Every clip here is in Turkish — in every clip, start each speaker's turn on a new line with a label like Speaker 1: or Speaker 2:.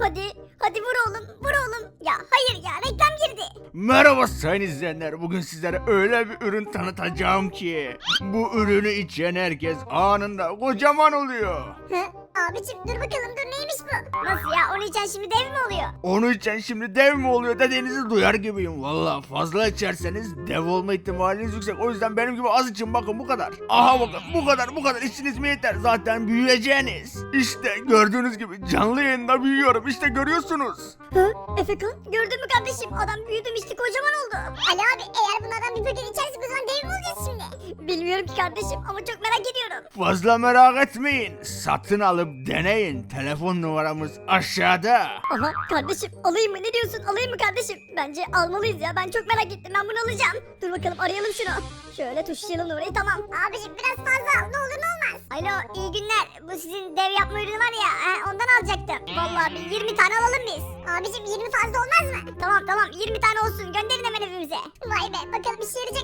Speaker 1: Hadi, hadi vur oğlum, vur oğlum. Ya hayır ya, reklam girdi.
Speaker 2: Merhaba sayın izleyenler. Bugün sizlere öyle bir ürün tanıtacağım ki bu ürünü içen herkes anında kocaman oluyor.
Speaker 1: Hı? Abicim dur bakalım dur neymiş bu? Nasıl ya, onu içen şimdi dev mi oluyor?
Speaker 2: Onu içen şimdi dev mi oluyor dediğinizi duyar gibiyim. Valla fazla içerseniz dev olma ihtimaliniz yüksek. O yüzden benim gibi az için bakın bu kadar. Aha bakın bu kadar bu kadar içiniz mi yeter? Zaten büyüyeceğiniz. İşte gördüğünüz gibi canlı yayında büyüyorum. İşte görüyorsunuz.
Speaker 1: Hı? Efekan, gördün mü kardeşim? Adam büyüdüm işte kocaman oldu. Ali abi, eğer bunlardan bir paket içersek o zaman dev mi olacağız şimdi? Bilmiyorum ki kardeşim ama çok merak ediyorum.
Speaker 2: Fazla merak etmeyin. Satın alıp deneyin. Telefon numaramız aşağıda.
Speaker 1: Aha kardeşim alayım mı ne diyorsun alayım mı kardeşim? Bence almalıyız ya ben çok merak ettim ben bunu alacağım. Dur bakalım arayalım şunu. Şöyle tuşlayalım numarayı tamam. Abicim biraz fazla al ne olur ne olmaz. Alo iyi günler bu sizin dev yapma ürünü var ya he, ondan alacaktım. Vallahi bir 20 tane alalım biz. Abicim 20 fazla olmaz mı? Tamam tamam 20 tane olsun gönderin hemen evimize. Vay be bakalım işe yarayacak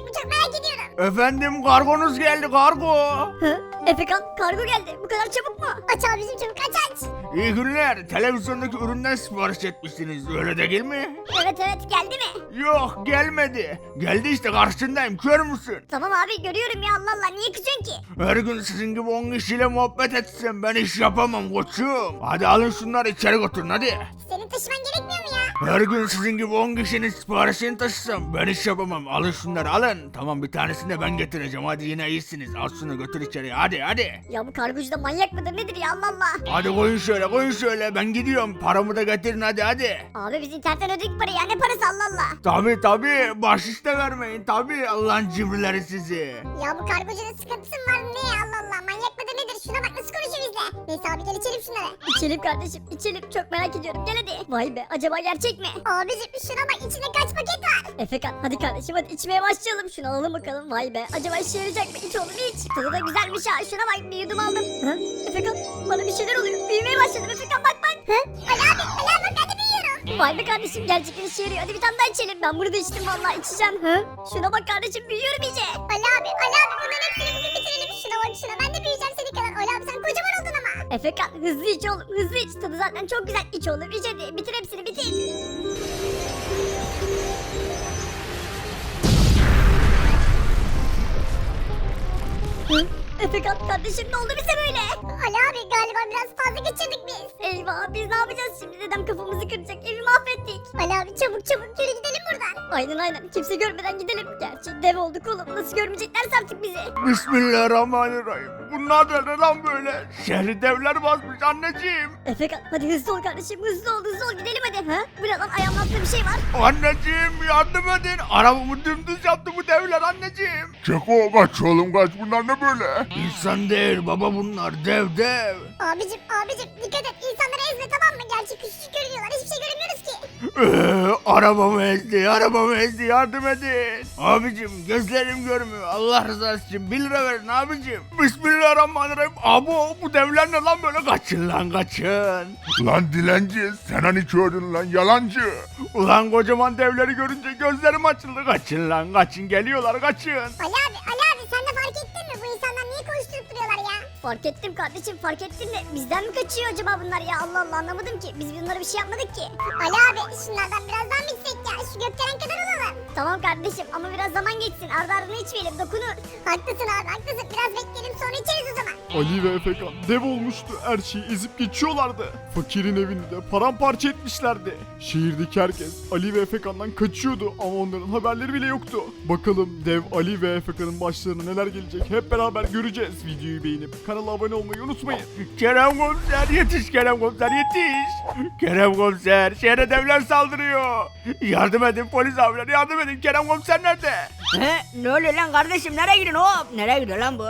Speaker 2: Efendim kargonuz geldi kargo.
Speaker 1: Hı? Efekan kargo geldi bu kadar çabuk mu? Aç abicim çabuk aç aç.
Speaker 2: İyi günler. Televizyondaki üründen sipariş etmişsiniz. Öyle değil mi?
Speaker 1: Evet evet geldi mi?
Speaker 2: Yok gelmedi. Geldi işte karşındayım. Kör müsün?
Speaker 1: Tamam abi görüyorum ya Allah Allah niye kızıyorsun ki?
Speaker 2: Her gün sizin gibi 10 kişiyle muhabbet etsem ben iş yapamam koçum. Hadi alın şunları içeri götürün hadi.
Speaker 1: Senin taşıman gerekmiyor mu?
Speaker 2: Her gün sizin gibi 10 kişinin siparişini taşısam ben iş yapamam. Alın şunları alın. Tamam bir tanesini de ben getireceğim. Hadi yine iyisiniz. Al şunu götür içeriye. Hadi hadi.
Speaker 1: Ya bu kargocu da manyak mıdır nedir ya Allah Allah.
Speaker 2: Hadi koyun şöyle koyun şöyle. Ben gidiyorum. Paramı da getirin hadi hadi.
Speaker 1: Abi biz internetten ödedik parayı ya ne parası Allah Allah.
Speaker 2: Tabi tabi bahşiş de vermeyin tabi Allah'ın cimrileri sizi.
Speaker 1: Ya bu kargocunun sıkıntısı var ne ya Allah şuna bak nasıl konuşuyor bizle. Neyse abi gel içelim şunları. İçelim kardeşim içelim çok merak ediyorum gel hadi. Vay be acaba gerçek mi? Abicim şuna bak içinde kaç paket var. Efekan hadi kardeşim hadi içmeye başlayalım şunu alalım bakalım vay be acaba işe yarayacak mı iç oğlum iç. Tadı da güzelmiş ha şuna bak bir yudum aldım. Hı? Efekan bana bir şeyler oluyor büyümeye başladım Efekan bak bak. Hı? Ali abi Ali abi ben de büyüyorum. Vay be kardeşim gerçekten işe yarıyor hadi bir tane daha içelim. Ben bunu da içtim vallahi içeceğim. Hı? Şuna bak kardeşim büyüyorum iyice. Ali abi Ali abi bunların hepsini bugün bitirelim. Şuna bak şuna ben Efekan hızlı iç oğlum hızlı iç. Tadı zaten çok güzel. İç oğlum iç hadi bitir hepsini bitir. Hı? Efekan kardeşim ne oldu bize böyle? Ali abi galiba biraz fazla geçirdik biz. Eyvah biz ne yapacağız şimdi dedem kafamızı kıracak evi mahvettik. Ali abi çabuk çabuk yürü gidelim buradan. Aynen aynen kimse görmeden gidelim. Gerçi dev olduk oğlum nasıl görmeyeceklerse artık bizi.
Speaker 2: Bismillahirrahmanirrahim. Bunlar da ne lan böyle? Şehri devler basmış anneciğim.
Speaker 1: Efekan hadi hızlı ol kardeşim hızlı ol hızlı ol gidelim hadi. Ha? Bu ne lan ayağımın altında bir şey var.
Speaker 2: Anneciğim yardım edin. Arabamı dümdüz yaptı bu devler anneciğim.
Speaker 3: Keko kaç oğlum kaç bunlar ne böyle?
Speaker 2: İnsan değil baba bunlar dev dev.
Speaker 1: Abicim abicim dikkat et insanları ezme tamam mı? Gerçi küçücük görünüyorlar hiçbir şey göremiyoruz ki.
Speaker 2: Ee, arabamı ezdi arabamı ezdi yardım edin. Abicim gözlerim görmüyor Allah rızası için 1 lira verin abicim. Bismillahirrahmanirrahim. Abo bu devler ne lan böyle kaçın lan kaçın.
Speaker 3: Lan dilenci sen hani kördün lan yalancı.
Speaker 2: Ulan kocaman devleri görünce gözlerim açıldı. Kaçın lan kaçın geliyorlar kaçın.
Speaker 1: Ali abi Ali abi sen de fark ettin mi? Bu insanlar niye koşturup duruyorlar? Fark ettim kardeşim fark ettim de bizden mi kaçıyor acaba bunlar ya Allah Allah anlamadım ki. Biz bunlara bir şey yapmadık ki. Ali abi şunlardan biraz daha mı içsek ya? Şu gökdelen kadar olalım. Tamam kardeşim ama biraz zaman geçsin. Arda ardına içmeyelim dokunur. Haklısın abi haklısın. Biraz bekleyelim sonra içeriz o zaman.
Speaker 4: Ali ve Efekan dev olmuştu. Her şeyi ezip geçiyorlardı. Fakirin evini de paramparça etmişlerdi. Şehirdeki herkes Ali ve Efekan'dan kaçıyordu ama onların haberleri bile yoktu. Bakalım dev Ali ve Efekan'ın başlarına neler gelecek hep beraber göreceğiz. Videoyu beğenip kanala abone olmayı unutmayın.
Speaker 2: Kerem komiser yetiş Kerem komiser yetiş. Kerem komiser şehre devler saldırıyor. Yardım edin polis abiler yardım edin Kerem komiser nerede?
Speaker 5: He? Ne oluyor lan kardeşim nereye gidiyorsun hop? Nereye gidiyor lan bu?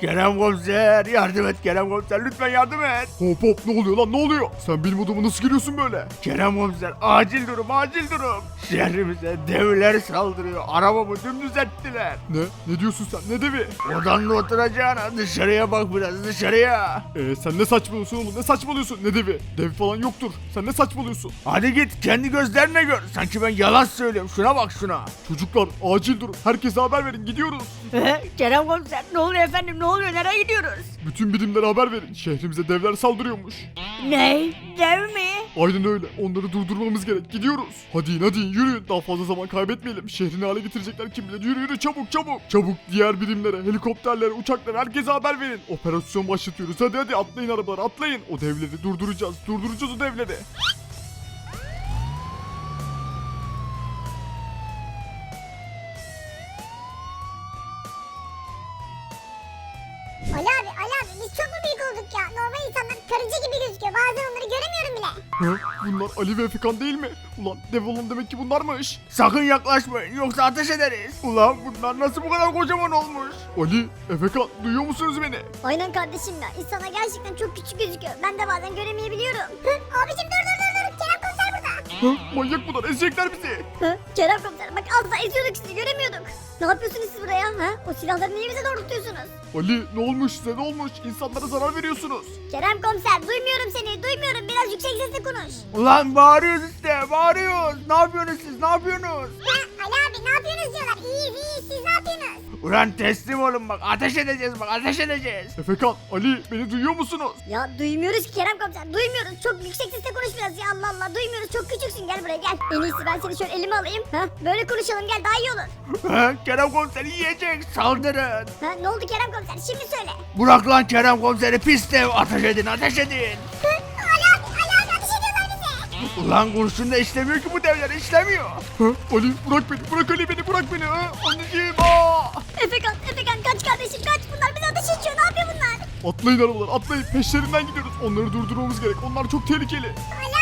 Speaker 2: Kerem komiser yardım et Kerem komiser lütfen yardım et.
Speaker 4: Hop hop ne oluyor lan ne oluyor? Sen benim odama nasıl giriyorsun böyle?
Speaker 2: Kerem komiser acil durum acil durum. Şehrimize devler saldırıyor. Arabamı dümdüz ettiler.
Speaker 4: Ne? Ne diyorsun sen? Ne devi?
Speaker 2: Odanda oturacağına dışarıya bak biraz dışarıya.
Speaker 4: Ee, sen ne saçmalıyorsun oğlum ne saçmalıyorsun ne devi? Dev falan yoktur. Sen ne saçmalıyorsun?
Speaker 2: Hadi git kendi gözlerine gör. Sanki ben yalan söylüyorum. Şuna bak şuna.
Speaker 4: Çocuklar acil durun. Herkese haber verin gidiyoruz.
Speaker 5: Kerem komiser ne oluyor efendim ne oluyor nereye gidiyoruz?
Speaker 4: Bütün birimlere haber verin. Şehrimize devler saldırıyormuş.
Speaker 5: Ne? Dev mi?
Speaker 4: Aynen öyle. Onları durdurmamız gerek. Gidiyoruz. Hadi in hadi in, yürüyün. Daha fazla zaman kaybetmeyelim. Şehrini hale getirecekler kim bilir. Yürü yürü çabuk çabuk. Çabuk diğer birimlere, helikopterlere, uçaklara herkese haber verin. Operasyon başlatıyoruz. Hadi hadi atlayın arabalara atlayın. O devleri durduracağız. Durduracağız o devleri. Bunlar Ali ve Efekan değil mi? Ulan dev olan demek ki bunlarmış.
Speaker 2: Sakın yaklaşmayın yoksa ateş ederiz. Ulan bunlar nasıl bu kadar kocaman olmuş?
Speaker 4: Ali, Efekan duyuyor musunuz beni?
Speaker 1: Aynen kardeşim ya. İnsanlar gerçekten çok küçük gözüküyor. Ben de bazen göremeyebiliyorum. Hı, abicim dur
Speaker 4: Hı? Manyak bunlar ezecekler bizi.
Speaker 1: Hı, Kerem komiser bak az daha eziyorduk sizi göremiyorduk. Ne yapıyorsunuz siz buraya? Ha? O silahları niye bize doğrultuyorsunuz?
Speaker 4: Ali ne olmuş size ne olmuş? İnsanlara zarar veriyorsunuz.
Speaker 1: Kerem komiser duymuyorum seni duymuyorum. Biraz yüksek sesle konuş.
Speaker 2: Ulan bağırıyoruz işte bağırıyoruz. Ne yapıyorsunuz siz ne yapıyorsunuz?
Speaker 1: Ha, Ali abi ne yapıyorsunuz diyorlar. İyiyiz iyiyiz siz ne yapıyorsunuz?
Speaker 2: Ulan teslim olun bak ateş edeceğiz bak ateş edeceğiz.
Speaker 4: Efekan, Ali beni duyuyor musunuz?
Speaker 1: Ya duymuyoruz ki Kerem komiser duymuyoruz. Çok yüksek sesle konuş biraz ya Allah Allah duymuyoruz. Çok küçüksün gel buraya gel. En iyisi ben seni şöyle elime alayım. Ha? Böyle konuşalım gel daha iyi olur.
Speaker 2: Ha, Kerem komiseri yiyecek saldırın.
Speaker 1: Ha? Ne oldu Kerem komiser şimdi söyle.
Speaker 2: Bırak lan Kerem komiseri pis dev ateş edin ateş edin.
Speaker 1: Ali abi ateş ediyorlar bize.
Speaker 2: Ulan kurşun da işlemiyor ki bu devler işlemiyor.
Speaker 4: Hı? Ali bırak beni, bırak Ali beni, bırak beni. Ha? Anneciğim!
Speaker 1: Efekan Efekan kaç kardeşim kaç bunlar bize ateş ediyor ne yapıyor bunlar?
Speaker 4: Atlayın arabalar, atlayın. Peşlerinden gidiyoruz. Onları durdurmamız gerek. Onlar çok tehlikeli.
Speaker 1: Ali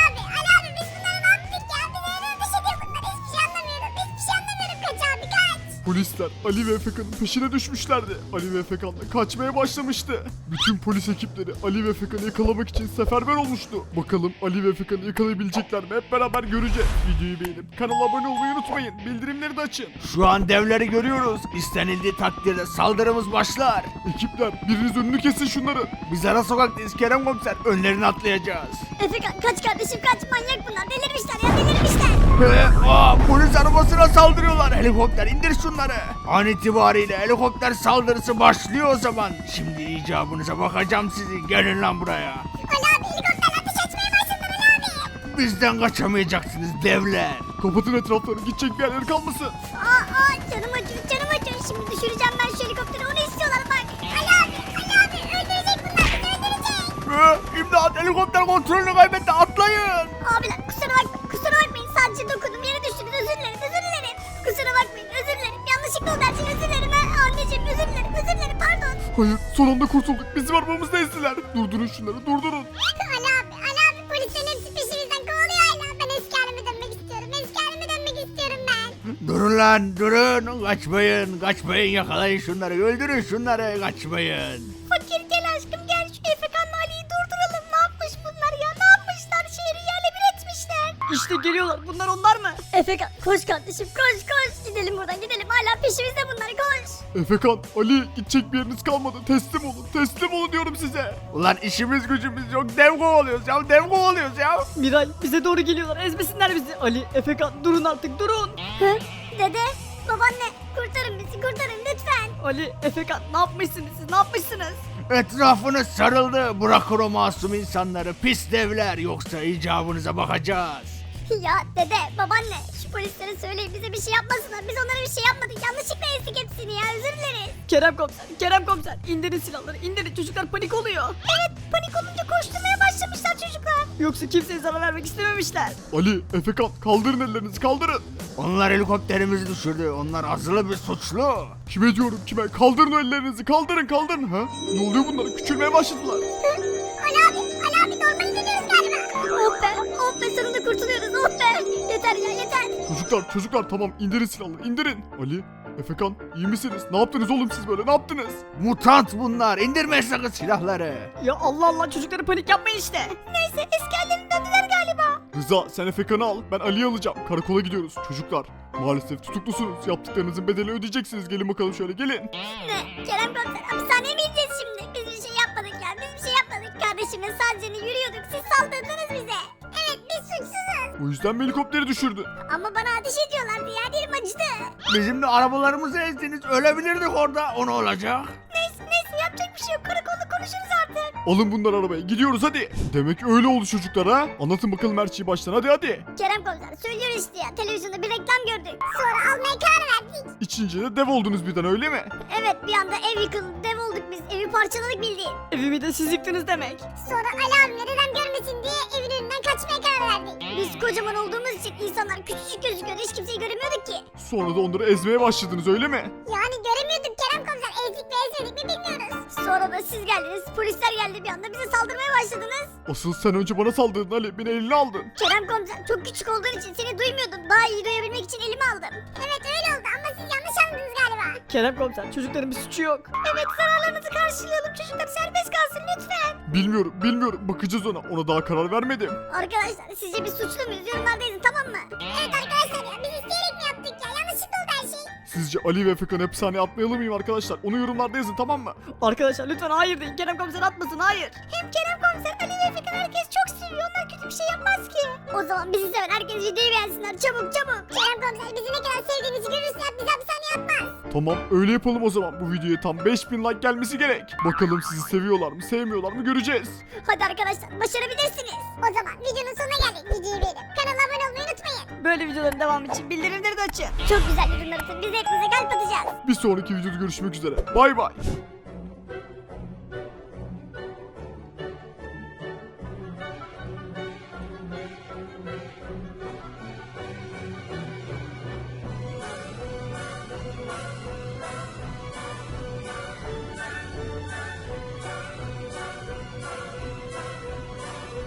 Speaker 4: Polisler Ali ve Efekan'ın peşine düşmüşlerdi. Ali ve Efekan da kaçmaya başlamıştı. Bütün polis ekipleri Ali ve Efekan'ı yakalamak için seferber olmuştu. Bakalım Ali ve Efekan'ı yakalayabilecekler mi? Hep beraber göreceğiz. Videoyu beğenip kanala abone olmayı unutmayın. Bildirimleri de açın.
Speaker 2: Şu an devleri görüyoruz. İstenildiği takdirde saldırımız başlar.
Speaker 4: Ekipler biriniz önünü kesin şunları.
Speaker 2: Biz ara sokaktayız Kerem komiser. Önlerini atlayacağız.
Speaker 1: Efekan kaç kardeşim kaç manyak bunlar delirmişler ya delirmişler.
Speaker 2: Aa, polis arabasına saldırıyorlar. Helikopter indir şunları. An itibariyle helikopter saldırısı başlıyor o zaman. Şimdi icabınıza bakacağım sizi. Gelin lan buraya.
Speaker 1: Ali abi helikopterle ateş etmeye başladılar Ali abi.
Speaker 2: Bizden kaçamayacaksınız devler.
Speaker 4: Kapatın etrafları gidecek bir yerleri kalmasın.
Speaker 1: Aa, aa canım acıyor canım acıyor. Şimdi düşüreceğim ben şu helikopteri onu istiyorlar bak. Ali abi Ali abi öldürecek bunlar bizi öldürecek.
Speaker 2: Ee, İmdat helikopter kontrolünü kaybetti atlayın.
Speaker 1: Abiler kusura bak kusura bakmayın sadece dokundum yere düştünüz özür dilerim özür dilerim. Kusura bakmayın özür dilerim yanlışlıkla oldu her şey özür dilerim ha anneciğim özür dilerim özür dilerim pardon.
Speaker 4: Hayır son anda kurtulduk. Bizim arabamızda ezdiler. Durdurun şunları durdurun.
Speaker 1: Ali abi Ali abi polislerin hepsi peşimizden kovalıyor hala. Ben eski halime dönmek istiyorum eski halime dönmek istiyorum ben.
Speaker 2: Durun lan durun. Kaçmayın kaçmayın yakalayın şunları öldürün şunları kaçmayın.
Speaker 1: Fakir
Speaker 5: İşte geliyorlar bunlar onlar mı?
Speaker 1: Efekan koş kardeşim koş koş. Gidelim buradan gidelim hala peşimizde bunlar koş.
Speaker 4: Efekan, Ali gidecek bir yeriniz kalmadı. Teslim olun. Teslim olun diyorum size.
Speaker 2: Ulan işimiz gücümüz yok dev kovalıyoruz ya dev kovalıyoruz ya.
Speaker 5: Miray bize doğru geliyorlar ezmesinler bizi. Ali, Efekan durun artık durun.
Speaker 1: Hı? Dede babaanne kurtarın bizi kurtarın lütfen.
Speaker 5: Ali, Efekan ne yapmışsınız siz ne yapmışsınız?
Speaker 2: Etrafınız sarıldı. Bırakın o masum insanları pis devler yoksa icabınıza bakacağız.
Speaker 1: Ya dede babaanne şu polislere söyleyin bize bir şey yapmasınlar. Biz onlara bir şey yapmadık yanlışlıkla ezdik hepsini ya özür dileriz.
Speaker 5: Kerem komiser, Kerem komiser indirin silahları indirin çocuklar panik oluyor.
Speaker 1: Evet panik olunca koşturmaya başlamışlar çocuklar.
Speaker 5: Yoksa kimseye zarar vermek istememişler.
Speaker 4: Ali, Efekan kaldırın ellerinizi kaldırın.
Speaker 2: Onlar helikopterimizi düşürdü. Onlar azılı bir suçlu.
Speaker 4: Kime diyorum kime? Kaldırın ellerinizi kaldırın kaldırın. Ha? Ne oluyor bunlar? Küçülmeye başladılar.
Speaker 1: Ali abi Ali abi normale dönüyoruz galiba. Oh be oh be sonunda kurtuluyoruz oh be. Yeter ya yeter.
Speaker 4: Çocuklar çocuklar tamam indirin silahları indirin. Ali, Efekan iyi misiniz? Ne yaptınız oğlum siz böyle ne yaptınız?
Speaker 2: Mutant bunlar. İndirme sakın silahları.
Speaker 5: Ya Allah Allah çocuklara panik yapmayın işte.
Speaker 1: Neyse eski hallerine döndüler galiba.
Speaker 4: Rıza sen Efekan'ı al ben Ali'yi alacağım. Karakola gidiyoruz. Çocuklar maalesef tutuklusunuz. Yaptıklarınızın bedelini ödeyeceksiniz. Gelin bakalım şöyle gelin.
Speaker 1: Ne Kerem komiser hapishaneye mi gideceğiz şimdi? Biz bir şey yapmadık kardeşimle sadece yürüyorduk siz saldırdınız bize. Evet biz suçsuzuz.
Speaker 4: O yüzden mi helikopteri düşürdün?
Speaker 1: Ama bana ateş ediyorlardı ya dilim acıdı.
Speaker 2: Bizim de arabalarımızı ezdiniz. Ölebilirdik orada. O ne olacak?
Speaker 1: Neyse neyse yapacak bir şey yok karakolda konuşuruz.
Speaker 4: Alın bunları arabaya gidiyoruz hadi. Demek öyle oldu çocuklar ha. Anlatın bakalım her şeyi baştan hadi hadi.
Speaker 1: Kerem komiser söylüyor işte ya televizyonda bir reklam gördük. Sonra almaya karar verdik.
Speaker 4: İçince de dev oldunuz birden öyle mi?
Speaker 1: Evet bir anda ev yıkıldı dev olduk biz evi parçaladık bildiğin.
Speaker 5: Evimi de siz yıktınız demek.
Speaker 1: Sonra Ali abimle dedem görmesin diye evin önünden kaçmaya karar verdik. Biz kocaman olduğumuz için insanlar küçücük gözüküyordu hiç kimseyi göremiyorduk ki.
Speaker 4: Sonra da onları ezmeye başladınız öyle mi?
Speaker 1: Yani göremiyorduk Kerem komiser ezdik mi ezmedik mi bilmiyoruz. Sonra da siz geldiniz polisler geldi bir anda bize saldırmaya başladınız.
Speaker 4: Asıl sen önce bana saldırdın Ali beni eline aldın.
Speaker 1: Kerem komiser çok küçük olduğun için seni duymuyordum. Daha iyi duyabilmek için elimi aldım. Evet öyle oldu ama siz yanlış anladınız galiba.
Speaker 5: Kerem komiser çocukların bir suçu yok.
Speaker 1: Evet zararlarınızı karşılayalım çocuklar serbest kalsın lütfen.
Speaker 4: Bilmiyorum bilmiyorum bakacağız ona ona daha karar vermedim.
Speaker 1: Arkadaşlar sizce biz suçlu muyuz? Yorumlarda yazın tamam mı? Evet arkadaşlar ya biz isteyerek mi
Speaker 4: Sizce Ali ve Fekan'ı hapishaneye atmayalım mıyım arkadaşlar? Onu yorumlarda yazın tamam mı?
Speaker 5: Arkadaşlar lütfen hayır deyin. Kerem komiser atmasın hayır.
Speaker 1: Hem Kerem komiser Ali ve Efekan herkes çok seviyor. Onlar kötü bir şey yapmaz ki. O zaman bizi seven herkes videoyu beğensinler. Çabuk çabuk. Kerem komiser bizi ne kadar sevdiğimizi görürsün bizi hapishaneye atmaz.
Speaker 4: Tamam öyle yapalım o zaman. Bu videoya tam 5000 like gelmesi gerek. Bakalım sizi seviyorlar mı sevmiyorlar mı göreceğiz.
Speaker 1: Hadi arkadaşlar başarabilirsiniz. O zaman videonun sonuna geldik. Videoyu beğenip kanala abone olmayı unutmayın.
Speaker 5: Böyle videoların devamı için bildirimleri de açın.
Speaker 1: Çok güzel yorumlar atın. Biz hepinize kalp atacağız.
Speaker 4: Bir sonraki videoda görüşmek üzere. Bay bay.